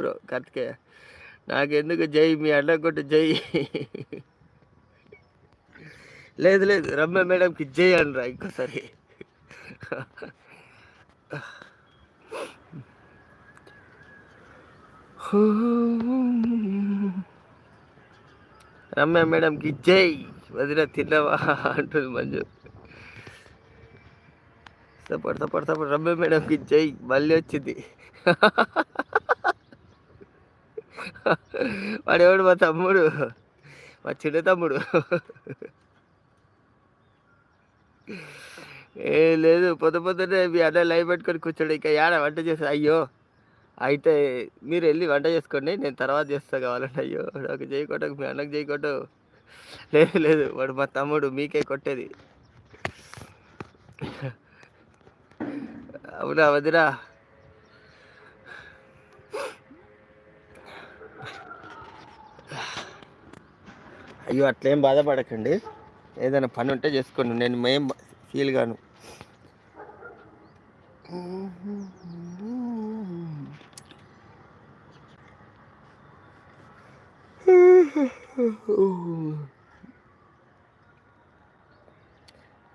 Bro Karthikeya నాకెందుకు జై మీ అన్న కొట్టు జై లేదు లేదు రమ్య మేడంకి జై అనరా ఇంకోసారి రమ్య మేడంకి జై వదిన తిన్నవా అంటుంది Manju support support support Ramya మేడంకి జై మళ్ళీ వచ్చింది వాడేవాడు? మా తమ్ముడు. మా చిన్న తమ్ముడు. ఏ లేదు పొద్దు పొద్దునే మీ అన్న లైవ్ పెట్టుకొని కూర్చోడు. ఇంకా యాడ వంట చేస్తా? అయ్యో అయితే మీరు వెళ్ళి వంట చేసుకోండి నేను తర్వాత చేస్తా కావాలంటే. అయ్యో నాకు చేయకొట్టు మీ అన్నకు చేయకొట్టు లేదు లేదు వాడు మా తమ్ముడు మీకే కొట్టేది. అవునా వదిరా అయ్యో అట్లేం బాధపడకండి. ఏదైనా పని ఉంటే చేసుకోండి. నేను మేం ఫీల్ గాను.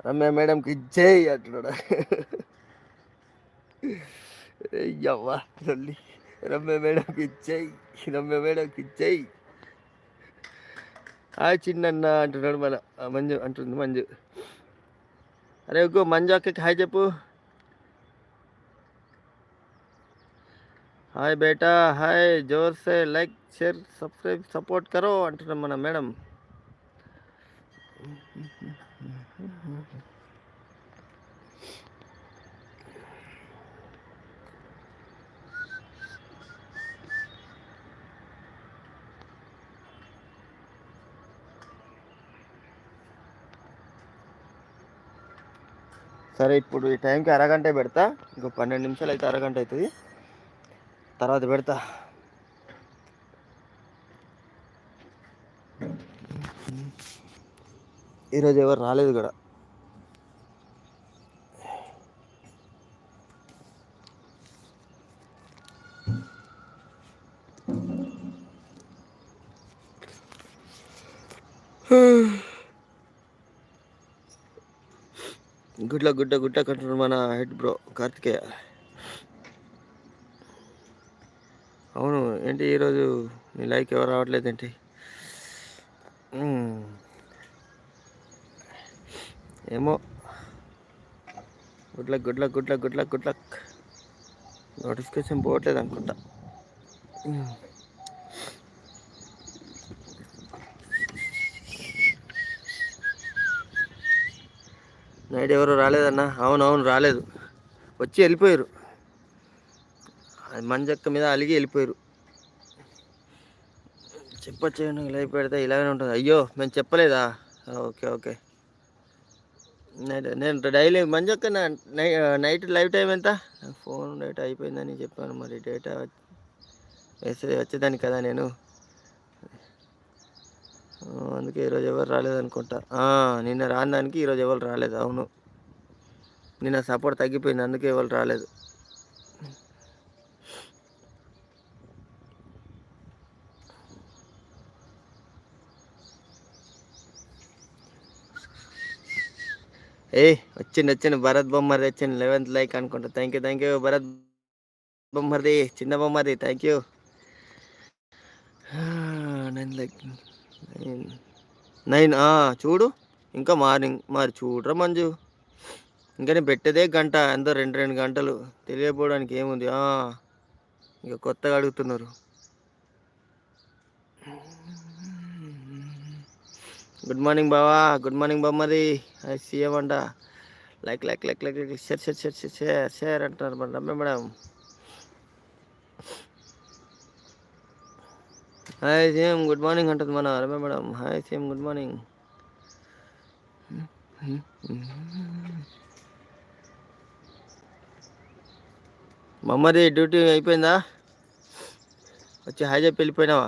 రమ్య మేడంకి జై అంటున్నాడు. అయ్యవ్వా తల్లి. రమ్య మేడంకి జై. రమ్య మేడంకి జై. హాయ్ చిన్నన్న అంటున్నాడు మన మంజు అంటుంది మంజు. అరే ఇంకో మంజు అక్కకి హాయ్ చెప్పు. హాయ్ బేటా హాయ్ జోర్సే లైక్ షేర్ సబ్స్క్రైబ్ సపోర్ట్ కరో అంటున్నాం మన మేడం. సరే ఇప్పుడు ఈ టైంకి అరగంట పెడతా. ఇంకో పన్నెండు నిమిషాలు అయితే అరగంట అవుతుంది. తర్వాత పెడతా. ఈరోజు ఎవరు రాలేదు కూడా గుడ్ల గుడ్డ గుడ్డ కంటున్నాడు మన హెడ్ బ్రో కార్తికేయ. అవును ఏంటి ఈరోజు నీ లైక్ ఎవరు రావట్లేదు ఏంటి? ఏమో. గుడ్ల గుడ్ల గుడ్ల గుడ్ల గుడ్ల. నోటిఫికేషన్ పోవట్లేదు అనుకుంటా. నైట్ ఎవరు రాలేదన్నా? అవునవును రాలేదు. వచ్చి వెళ్ళిపోయారు. అది మంజక్క మీద అలిగి వెళ్ళిపోయారు. చెప్పొచ్చేయండి ఇలా పెడితే ఇలాగనే ఉంటుంది. అయ్యో మేము చెప్పలేదా? Okay okay. నైట్ నేను డైలీ మంజక్క నైట్ లైవ్ టైం ఎంత? ఫోన్ డేటా అయిపోయిందని చెప్పాను మరి డేటా మెసేజ్ వచ్చేదాన్ని కదా నేను. అందుకే ఈరోజు ఎవరు రాలేదు అనుకుంటా. నిన్న రాని దానికి ఈరోజు ఎవరు రాలేదు అవును. నిన్న సపోర్ట్ తగ్గిపోయింది అందుకే ఎవరు రాలేదు. ఏ వచ్చింది వచ్చింది భరత్ బొమ్మది వచ్చింది లెవెన్త్ లైక్ అనుకుంటా. Thank you thank you Bharat బొమ్మది చిన్న బొమ్మది thank you nine like. Nine nine చూడు ఇంకా మార్నింగ్ మరి చూడరా మంజు ఇంకా నేను పెట్టేదే గంట ఎంతో రెండు రెండు గంటలు తెలియకపోవడానికి ఏముంది ఇంకా కొత్తగా అడుగుతున్నారు గుడ్ మార్నింగ్ బావా గుడ్ మార్నింగ్ బామ్మది సీఎం అంట like like like like like share share share share share share madam madam hi CM good morning అంటుంది మన Ramya madam hi CM good morning మమ్మది duty అయిపోయిందా? వచ్చి హాయ్ చెప్పి వెళ్ళిపోయినావా?